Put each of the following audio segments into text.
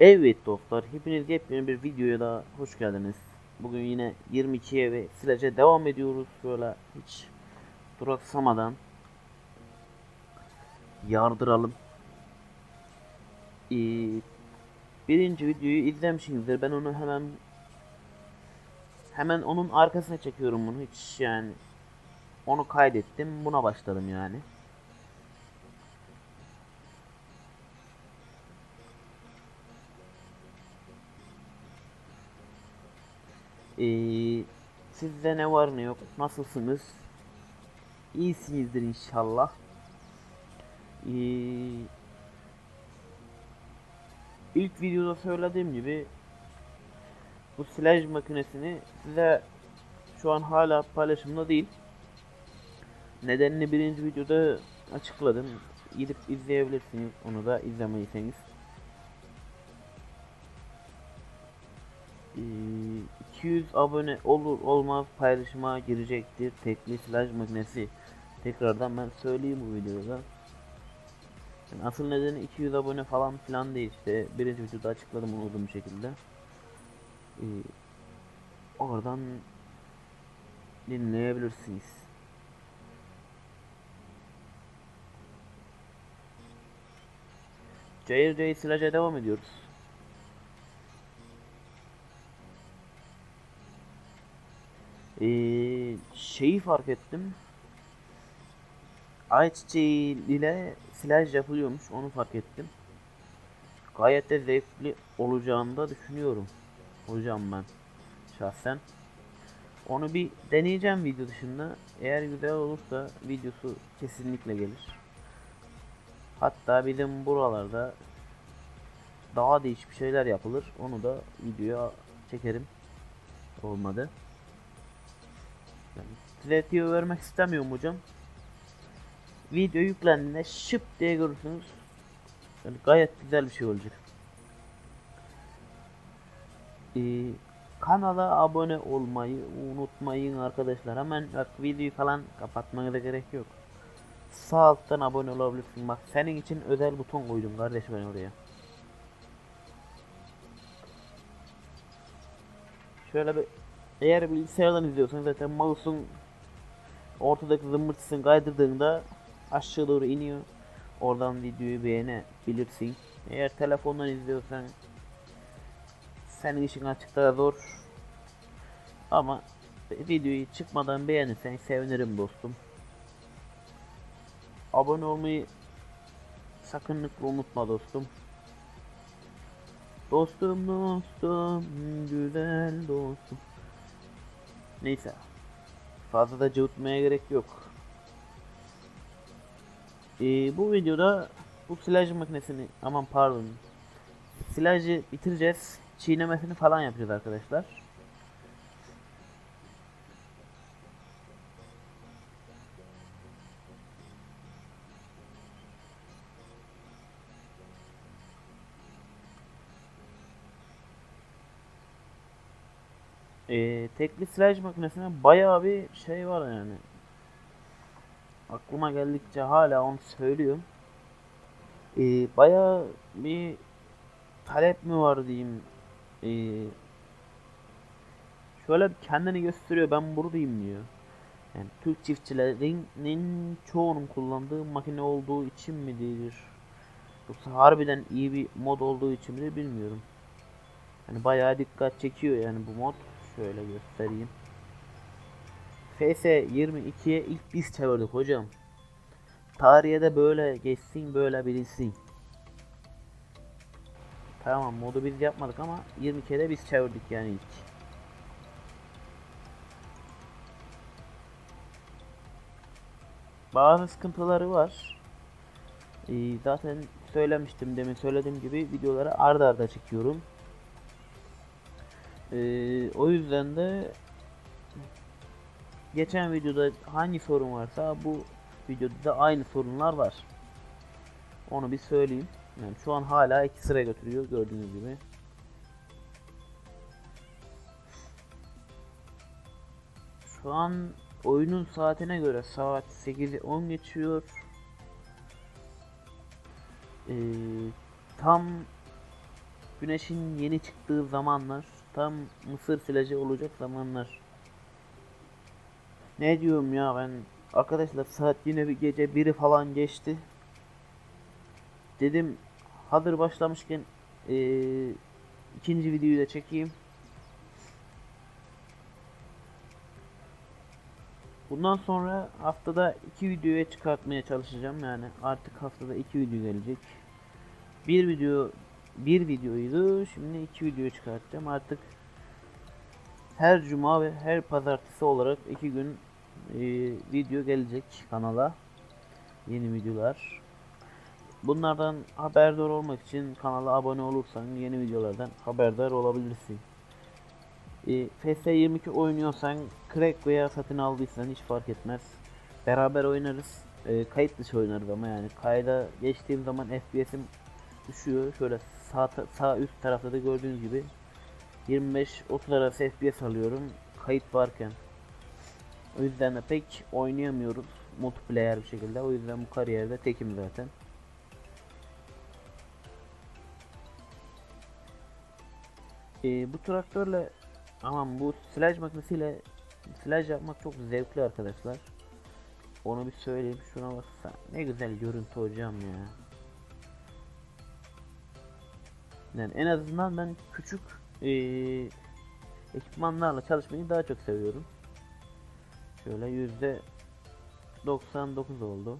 Evet dostlar, hepiniz yepyeni bir videoya da hoş geldiniz. Bugün yine 22'ye ve silece devam ediyoruz. Şöyle hiç duraksamadan yardıralım. Ee, birinci videoyu izlemişsinizdir. Ben onu hemen hemen onun arkasına çekiyorum bunu. Hiç yani onu kaydettim. Buna başladım yani. Ee, sizde ne var ne yok? Nasılsınız? İyisinizdir inşallah. Ee, ilk videoda söylediğim gibi bu silaj makinesini size şu an hala paylaşımda değil. Nedenini birinci videoda açıkladım. Gidip izleyebilirsiniz onu da izlemediyseniz. Ee, 200 abone olur olmaz paylaşıma girecektir tekli silaj makinesi. Tekrardan ben söyleyeyim bu videoda. Yani asıl nedeni 200 abone falan filan değil işte birinci videoda açıkladım onu uzun bir şekilde. Ee, oradan dinleyebilirsiniz. Cayır cayır silaja devam ediyoruz. Ee, şeyi fark ettim. Ayçiçeği ile silaj yapılıyormuş. Onu fark ettim. Gayet de zevkli olacağını da düşünüyorum. Hocam ben şahsen. Onu bir deneyeceğim video dışında. Eğer güzel olursa videosu kesinlikle gelir. Hatta bizim buralarda daha değişik şeyler yapılır. Onu da videoya çekerim. Olmadı. Yani size tüyo vermek istemiyorum hocam. Video yüklendiğinde şıp diye görürsünüz. Yani gayet güzel bir şey olacak. Ee, kanala abone olmayı unutmayın arkadaşlar. Hemen bak videoyu falan kapatmanıza gerek yok. Sağ alttan abone olabilirsin. Bak senin için özel buton koydum kardeş ben oraya. Şöyle bir eğer bilgisayardan izliyorsan zaten mouse'un ortadaki zımbırtısını kaydırdığında aşağı doğru iniyor. Oradan videoyu beğenebilirsin. Eğer telefondan izliyorsan senin işin açıkta zor. Ama videoyu çıkmadan beğenirsen sevinirim dostum. Abone olmayı sakınlıkla unutma dostum. Dostum dostum güzel dostum. Neyse. Fazla da cıvıtmaya gerek yok. Ee, bu videoda bu silaj makinesini aman pardon silajı bitireceğiz. Çiğnemesini falan yapacağız arkadaşlar. Tekli silaj makinesine bayağı bir şey var yani. Aklıma geldikçe hala onu söylüyorum. Ee, bayağı bir talep mi var diyeyim. Ee, şöyle kendini gösteriyor ben buradayım diyor. Yani Türk çiftçilerinin çoğunun kullandığı makine olduğu için midir? Yoksa harbiden iyi bir mod olduğu için midir bilmiyorum. Yani bayağı dikkat çekiyor yani bu mod. Şöyle göstereyim. FS 22'ye ilk biz çevirdik hocam. Tarihe de böyle geçsin böyle bilinsin. Tamam modu biz yapmadık ama 22'de biz çevirdik yani ilk. Bazı sıkıntıları var. Ee, zaten söylemiştim demin söylediğim gibi videoları arda arda çekiyorum. Ee, o yüzden de geçen videoda hangi sorun varsa bu videoda da aynı sorunlar var. Onu bir söyleyeyim. Yani şu an hala iki sıra götürüyor gördüğünüz gibi. Şu an oyunun saatine göre saat 8'i 10 geçiyor. Ee, tam güneşin yeni çıktığı zamanlar tam mısır silajı olacak zamanlar. Ne diyorum ya ben arkadaşlar saat yine bir gece biri falan geçti. Dedim hazır başlamışken eee, ikinci videoyu da çekeyim. Bundan sonra haftada iki videoya çıkartmaya çalışacağım yani artık haftada iki video gelecek. Bir video bir videoydu şimdi iki video çıkartacağım artık her cuma ve her pazartesi olarak iki gün e, video gelecek kanala yeni videolar. Bunlardan haberdar olmak için kanala abone olursan yeni videolardan haberdar olabilirsin. E, FS22 oynuyorsan crack veya satın aldıysan hiç fark etmez. Beraber oynarız. E, kayıt dışı oynarız ama yani kayda geçtiğim zaman FPS'im düşüyor. Şöyle sağ, sağ üst tarafta da gördüğünüz gibi 25-30 arası FPS alıyorum kayıt varken. O yüzden de pek oynayamıyoruz multiplayer bir şekilde. O yüzden bu kariyerde tekim zaten. Ee, bu traktörle aman bu silaj makinesiyle silaj yapmak çok zevkli arkadaşlar. Onu bir söyleyeyim şuna baksa ne güzel görüntü hocam ya. Yani en azından ben küçük eee, ekipmanlarla çalışmayı daha çok seviyorum. Şöyle yüzde 99 oldu.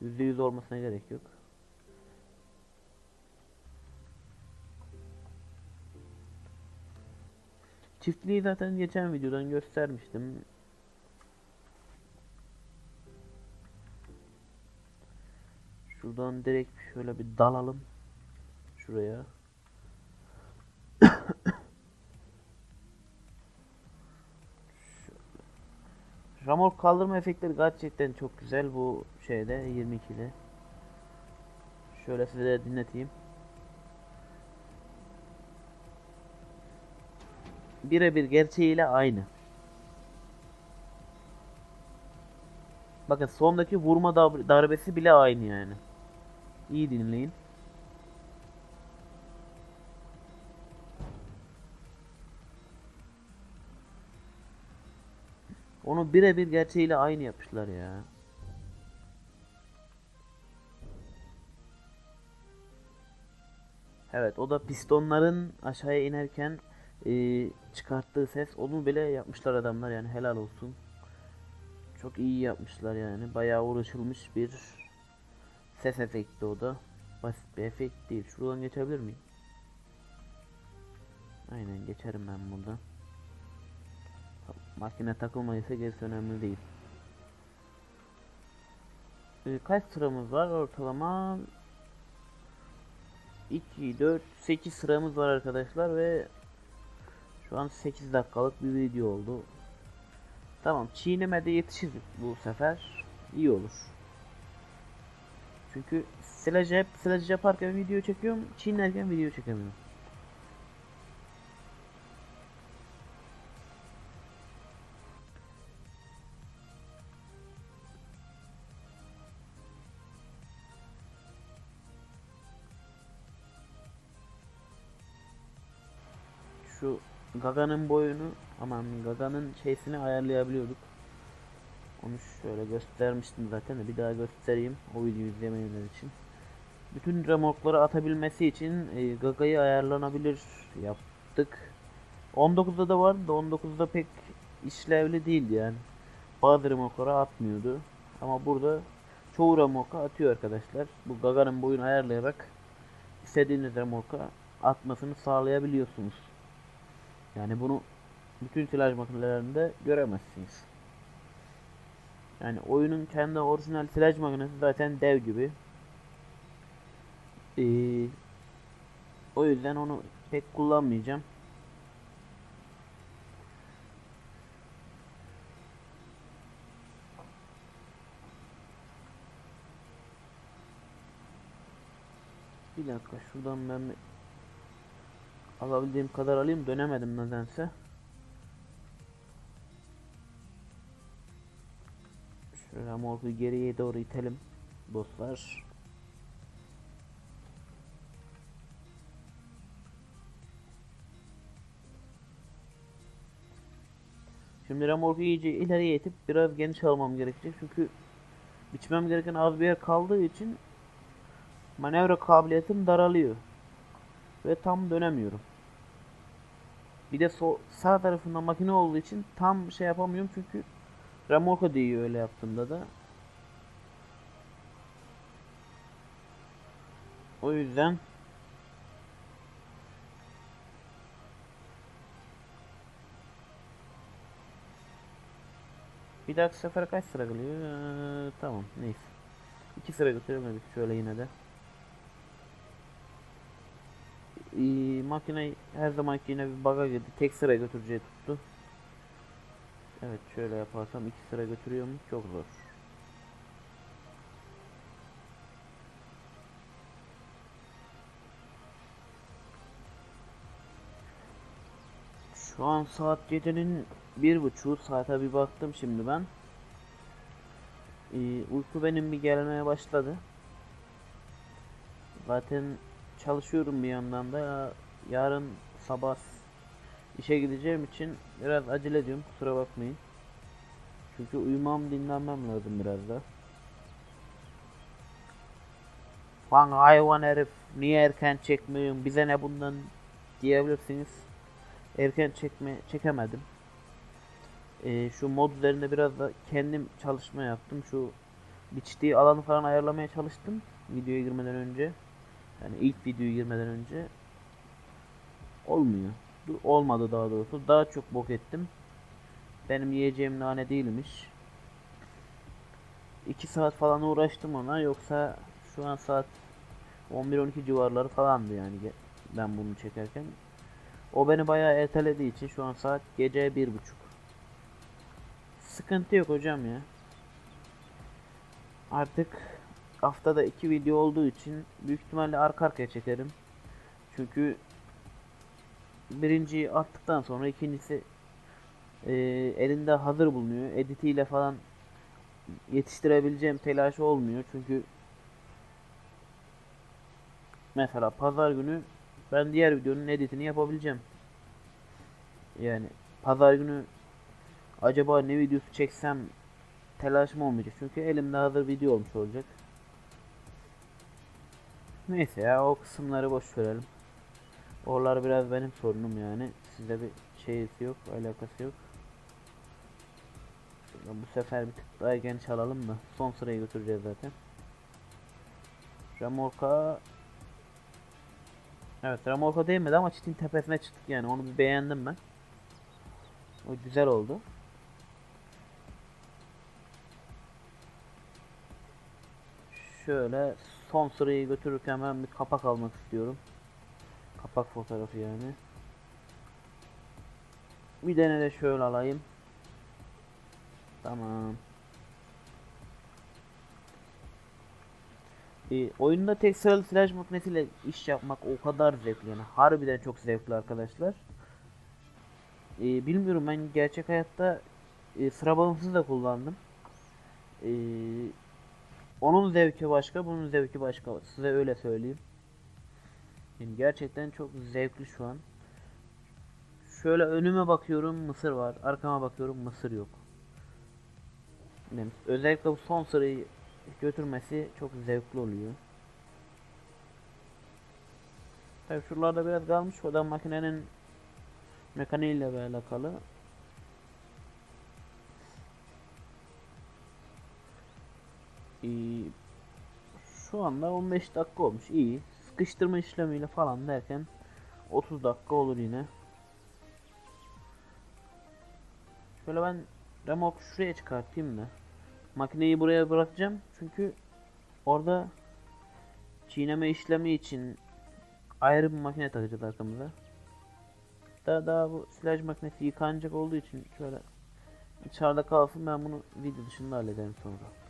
Yüzde yüz olmasına gerek yok. Çiftliği zaten geçen videodan göstermiştim. Şuradan direkt şöyle bir dalalım. Şuraya. Ramork kaldırma efektleri gerçekten çok güzel bu şeyde 22'de. Şöyle size de dinleteyim. Birebir gerçeğiyle aynı. Bakın sondaki vurma dar- darbesi bile aynı yani. İyi dinleyin. Onu birebir gerçeğiyle aynı yapmışlar ya. Evet o da pistonların aşağıya inerken e, çıkarttığı ses onu bile yapmışlar adamlar yani helal olsun. Çok iyi yapmışlar yani bayağı uğraşılmış bir ses efekti o da. Basit bir efekt değil. Şuradan geçebilir miyim? Aynen geçerim ben buradan. Makine takılmayırsa gerisi önemli değil. Ee, kaç sıramız var ortalama? 2, 4, 8 sıramız var arkadaşlar ve şu an 8 dakikalık bir video oldu. Tamam çiğnemede yetişir bu sefer. iyi olur. Çünkü silaj hep silaj yaparken video çekiyorum, çiğnerken video çekemiyorum. Gaga'nın boyunu aman Gaga'nın şeysini ayarlayabiliyorduk. Onu şöyle göstermiştim zaten de bir daha göstereyim o videoyu izlemeyenler için. Bütün remorkları atabilmesi için e, Gaga'yı ayarlanabilir yaptık. 19'da da vardı da 19'da pek işlevli değildi yani. Bazı remorklara atmıyordu. Ama burada çoğu remorka atıyor arkadaşlar. Bu Gaga'nın boyunu ayarlayarak istediğiniz remorka atmasını sağlayabiliyorsunuz. Yani bunu bütün silaj makinelerinde göremezsiniz. Yani oyunun kendi orijinal silaj makinesi zaten dev gibi. Ee, o yüzden onu pek kullanmayacağım. Bir dakika şuradan ben Alabildiğim kadar alayım dönemedim nedense. Şöyle morgu geriye doğru itelim dostlar. Şimdi remorku iyice ileriye itip biraz geniş almam gerekecek çünkü biçmem gereken az bir yer kaldığı için manevra kabiliyetim daralıyor. Ve tam dönemiyorum. Bir de sol, sağ tarafında makine olduğu için tam şey yapamıyorum çünkü remorka değiyor öyle yaptığımda da. O yüzden Bir dahaki sefer kaç sıra geliyor? Ee, tamam neyse. İki sıra götürelim hadi şöyle yine de. Ee, makine her zamanki yine bir baga girdi. Tek sıra götüreceği tuttu. Evet şöyle yaparsam iki sıra götürüyor mu? Çok zor. Şu an saat gecenin bir buçuğu saate bir baktım şimdi ben. Ee, uyku benim bir gelmeye başladı. Zaten çalışıyorum bir yandan da ya- yarın sabah işe gideceğim için biraz acele ediyorum kusura bakmayın. Çünkü uyumam dinlenmem lazım biraz da. Lan hayvan herif niye erken çekmiyorsun bize ne bundan diyebilirsiniz. Erken çekme çekemedim. Ee, şu mod üzerinde biraz da kendim çalışma yaptım. Şu biçtiği alanı falan ayarlamaya çalıştım videoya girmeden önce. Yani ilk videoya girmeden önce olmuyor. Olmadı daha doğrusu. Daha çok bok ettim. Benim yiyeceğim nane değilmiş. 2 saat falan uğraştım ona yoksa şu an saat 11-12 civarları falandı yani ben bunu çekerken. O beni bayağı ertelediği için şu an saat gece bir buçuk. Sıkıntı yok hocam ya. Artık haftada iki video olduğu için büyük ihtimalle arka arkaya çekerim. Çünkü birinciyi attıktan sonra ikincisi e, elinde hazır bulunuyor. Editiyle falan yetiştirebileceğim telaşı olmuyor. Çünkü mesela pazar günü ben diğer videonun editini yapabileceğim. Yani pazar günü acaba ne videosu çeksem telaşım olmayacak. Çünkü elimde hazır video olmuş olacak. Neyse ya o kısımları boş verelim. Oralar biraz benim sorunum yani. Sizde bir şeysi yok, alakası yok. Bu sefer bir tık daha geniş alalım da son sırayı götüreceğiz zaten. Ramorka Evet Ramorka değmedi ama çitin tepesine çıktık yani onu bir beğendim ben. O güzel oldu. Şöyle son sırayı götürürken ben bir kapak almak istiyorum. Kapak fotoğrafı yani. Bir tane de şöyle alayım. Tamam. Ee, oyunda tek sıralı flash makinesiyle iş yapmak o kadar zevkli yani harbiden çok zevkli arkadaşlar. Ee, bilmiyorum ben gerçek hayatta e, sıra bağımsız da kullandım. Ee, onun zevki başka, bunun zevki başka. Size öyle söyleyeyim. Yani gerçekten çok zevkli şu an. Şöyle önüme bakıyorum mısır var. Arkama bakıyorum mısır yok. Özellikle bu son sırayı götürmesi çok zevkli oluyor. Tabii şuralarda biraz kalmış. O da makinenin mekaniğiyle alakalı. Ee, şu anda 15 dakika olmuş. iyi. Sıkıştırma işlemiyle falan derken 30 dakika olur yine. Şöyle ben remorku şuraya çıkartayım da. Makineyi buraya bırakacağım. Çünkü orada çiğneme işlemi için ayrı bir makine takacağız arkamıza. Daha daha bu silaj makinesi yıkanacak olduğu için şöyle dışarıda kalsın ben bunu video dışında hallederim sonra.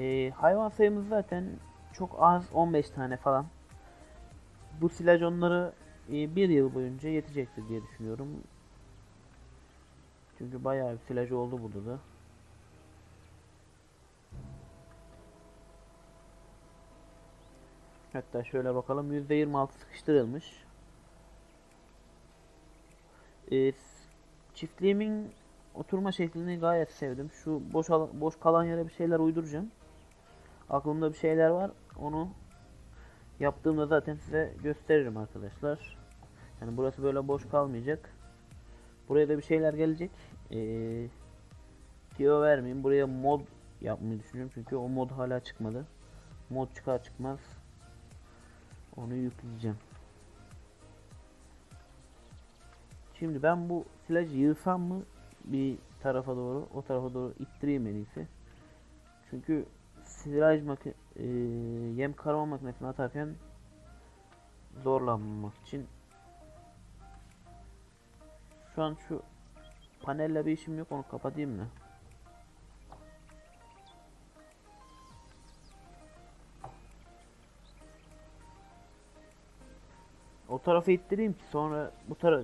Ee, hayvan sayımız zaten çok az 15 tane falan. Bu silaj onları e, bir yıl boyunca yetecektir diye düşünüyorum. Çünkü bayağı bir silaj oldu burada da. Hatta şöyle bakalım %26 sıkıştırılmış. Ee, çiftliğimin oturma şeklini gayet sevdim. Şu boş boş kalan yere bir şeyler uyduracağım. Aklımda bir şeyler var. Onu yaptığımda zaten size gösteririm arkadaşlar. Yani burası böyle boş kalmayacak. Buraya da bir şeyler gelecek. Ee, Tiyo vermeyeyim. Buraya mod yapmayı düşünüyorum. Çünkü o mod hala çıkmadı. Mod çıkar çıkmaz onu yükleyeceğim. Şimdi ben bu silajı yığsam mı bir tarafa doğru, o tarafa doğru ittireyim en iyisi. Çünkü silaj maki e, yem karma makinesine atarken zorlanmamak için şu an şu panelle bir işim yok onu kapatayım mı? O tarafa ittireyim ki sonra bu tara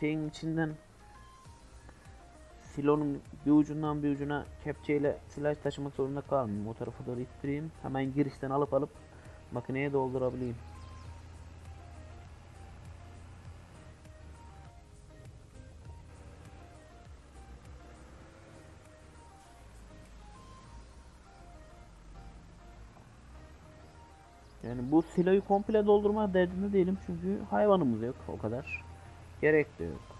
şeyin içinden silonun bir ucundan bir ucuna kepçeyle silaj taşımak zorunda kalmayayım. O tarafa doğru ittireyim. Hemen girişten alıp alıp makineye doldurabileyim. Yani bu siloyu komple doldurma derdinde değilim çünkü hayvanımız yok o kadar. Gerek de yok.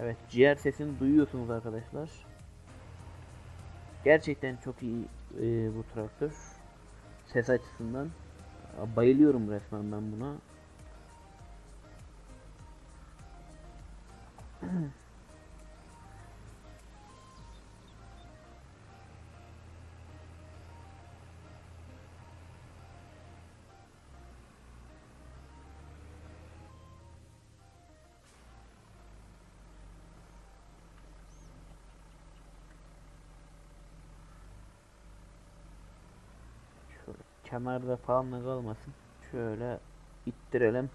Evet ciğer sesini duyuyorsunuz arkadaşlar. Gerçekten çok iyi e, bu traktör. Ses açısından. Bayılıyorum resmen ben buna. Kenarda falan da kalmasın. Şöyle ittirelim.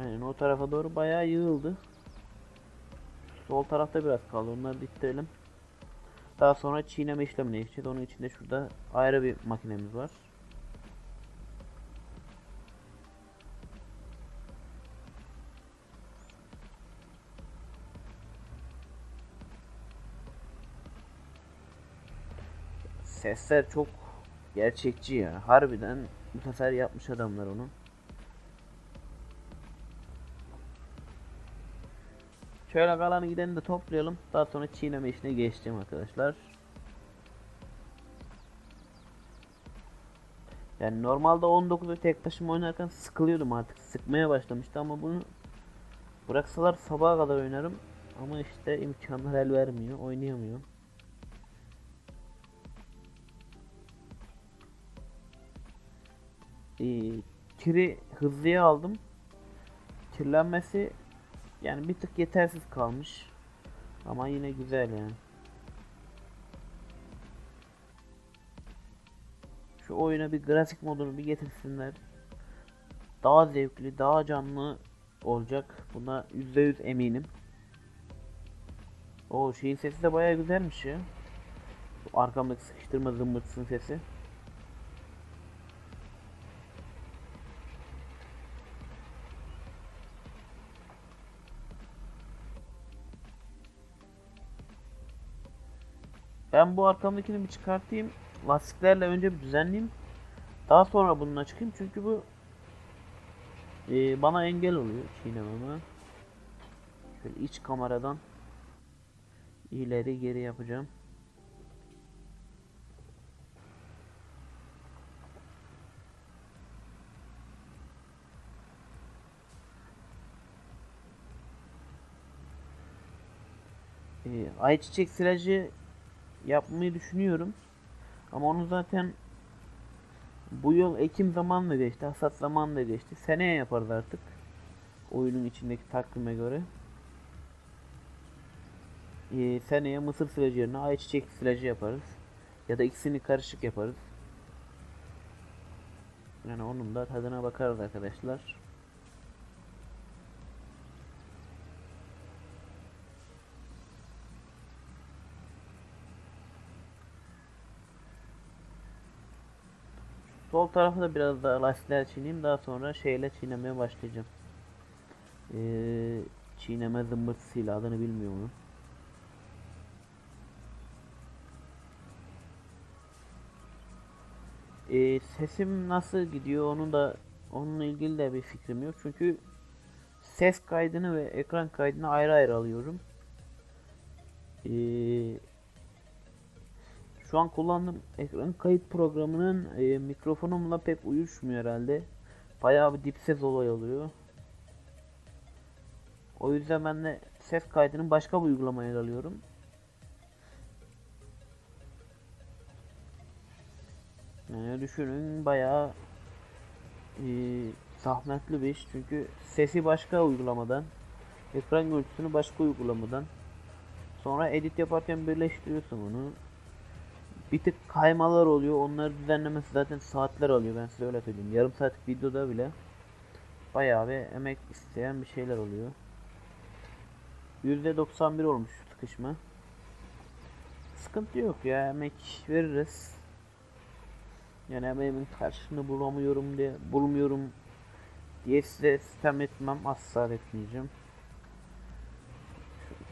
Aynen o tarafa doğru bayağı yığıldı. Sol tarafta biraz kaldı. Onları ittirelim. Daha sonra çiğneme işlemine geçeceğiz. Onun için de şurada ayrı bir makinemiz var. Sesler çok gerçekçi ya. Harbiden bu sefer yapmış adamlar onu. Şöyle kalanı gideni de toplayalım. Daha sonra çiğneme işine geçeceğim arkadaşlar. Yani normalde 19'u tek başıma oynarken sıkılıyordum artık. Sıkmaya başlamıştı ama bunu bıraksalar sabaha kadar oynarım. Ama işte imkanlar el vermiyor. Oynayamıyorum. Kiri hızlıya aldım. Kirlenmesi yani bir tık yetersiz kalmış. Ama yine güzel yani. Şu oyuna bir grafik modunu bir getirsinler. Daha zevkli, daha canlı olacak. Buna %100 eminim. O şeyin sesi de bayağı güzelmiş ya. Arkamdaki sıkıştırma zımbırtısının sesi. Ben bu arkamdakini bir çıkartayım. Lastiklerle önce bir düzenleyeyim. Daha sonra bununla çıkayım çünkü bu e, bana engel oluyor çiğnememe. Şöyle iç kameradan ileri geri yapacağım. E, ayçiçek silajı yapmayı düşünüyorum. Ama onu zaten bu yıl Ekim zamanla geçti, hasat zamanla geçti. Seneye yaparız artık. Oyunun içindeki takvime göre. Ee, seneye mısır silajı yerine ayçiçek silajı yaparız. Ya da ikisini karışık yaparız. Yani onun da tadına bakarız arkadaşlar. Sol tarafı da biraz daha lastikler çiğneyim. Daha sonra şeyle çiğnemeye başlayacağım. Ee, çiğneme zımbırtısıyla adını bilmiyorum. Ee, sesim nasıl gidiyor onu da onunla ilgili de bir fikrim yok. Çünkü ses kaydını ve ekran kaydını ayrı ayrı alıyorum. Ee, şu an kullandığım ekran kayıt programının e, mikrofonumla pek uyuşmuyor herhalde. Bayağı bir dip ses olay oluyor. O yüzden ben de ses kaydını başka bir uygulamaya alıyorum. Yani düşünün bayağı e, zahmetli bir iş çünkü sesi başka uygulamadan, ekran görüntüsünü başka uygulamadan, sonra edit yaparken birleştiriyorsun onu. Bir tık kaymalar oluyor. Onları düzenlemesi zaten saatler alıyor. Ben size öyle söyleyeyim. Yarım saatlik videoda bile bayağı bir emek isteyen bir şeyler oluyor. %91 olmuş sıkışma. Sıkıntı yok ya. Emek veririz. Yani emeğimin karşılığını bulamıyorum diye bulmuyorum diye size sistem etmem asla etmeyeceğim.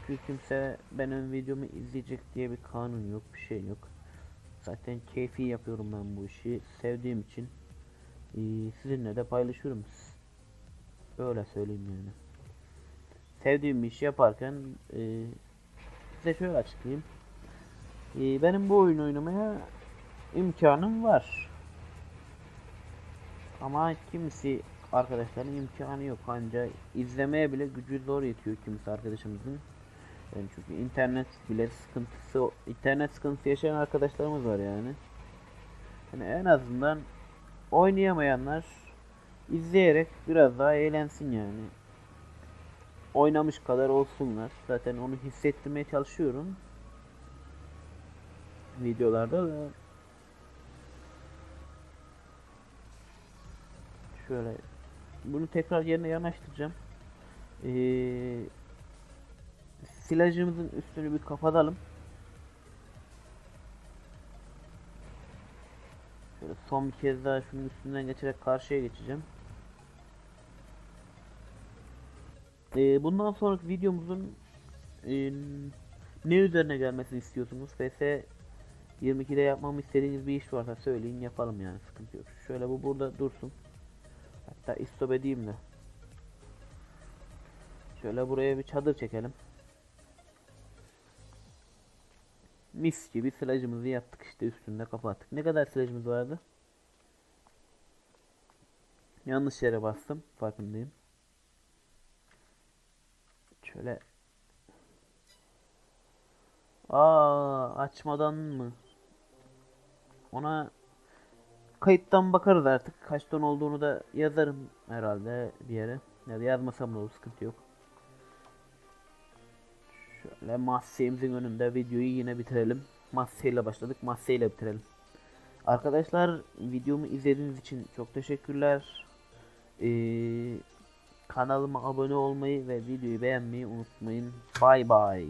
Çünkü kimse benim videomu izleyecek diye bir kanun yok, bir şey yok. Zaten keyfi yapıyorum ben bu işi. Sevdiğim için ee, sizinle de paylaşıyorum. Öyle söyleyeyim yani. Sevdiğim bir işi yaparken ee, size şöyle açıklayayım. Ee, benim bu oyunu oynamaya imkanım var. Ama kimisi arkadaşların imkanı yok. Ancak izlemeye bile gücü zor yetiyor kimisi arkadaşımızın. Yani çünkü internet bile sıkıntısı, internet sıkıntısı yaşayan arkadaşlarımız var yani. Yani en azından oynayamayanlar izleyerek biraz daha eğlensin yani. Oynamış kadar olsunlar. Zaten onu hissettirmeye çalışıyorum. Videolarda da şöyle bunu tekrar yerine yanaştıracağım. Ee, silajımızın üstünü bir kapatalım. Şöyle son bir kez daha şunun üstünden geçerek karşıya geçeceğim. Ee, bundan sonraki videomuzun e, ne üzerine gelmesini istiyorsunuz? FS 22'de yapmamı istediğiniz bir iş varsa söyleyin yapalım yani sıkıntı yok. Şöyle bu burada dursun. Hatta istop edeyim de. Şöyle buraya bir çadır çekelim. Mis gibi silajımızı yaptık işte üstünde kapattık. Ne kadar silajımız vardı? Yanlış yere bastım. Farkındayım. Şöyle. Aa açmadan mı? Ona kayıttan bakarız artık. Kaç ton olduğunu da yazarım herhalde bir yere. Ya da yazmasam da olur sıkıntı yok. Şöyle massemizin önünde videoyu yine bitirelim. Masseyle başladık. Masseyle bitirelim. Arkadaşlar videomu izlediğiniz için çok teşekkürler. Ee, kanalıma abone olmayı ve videoyu beğenmeyi unutmayın. Bay bay.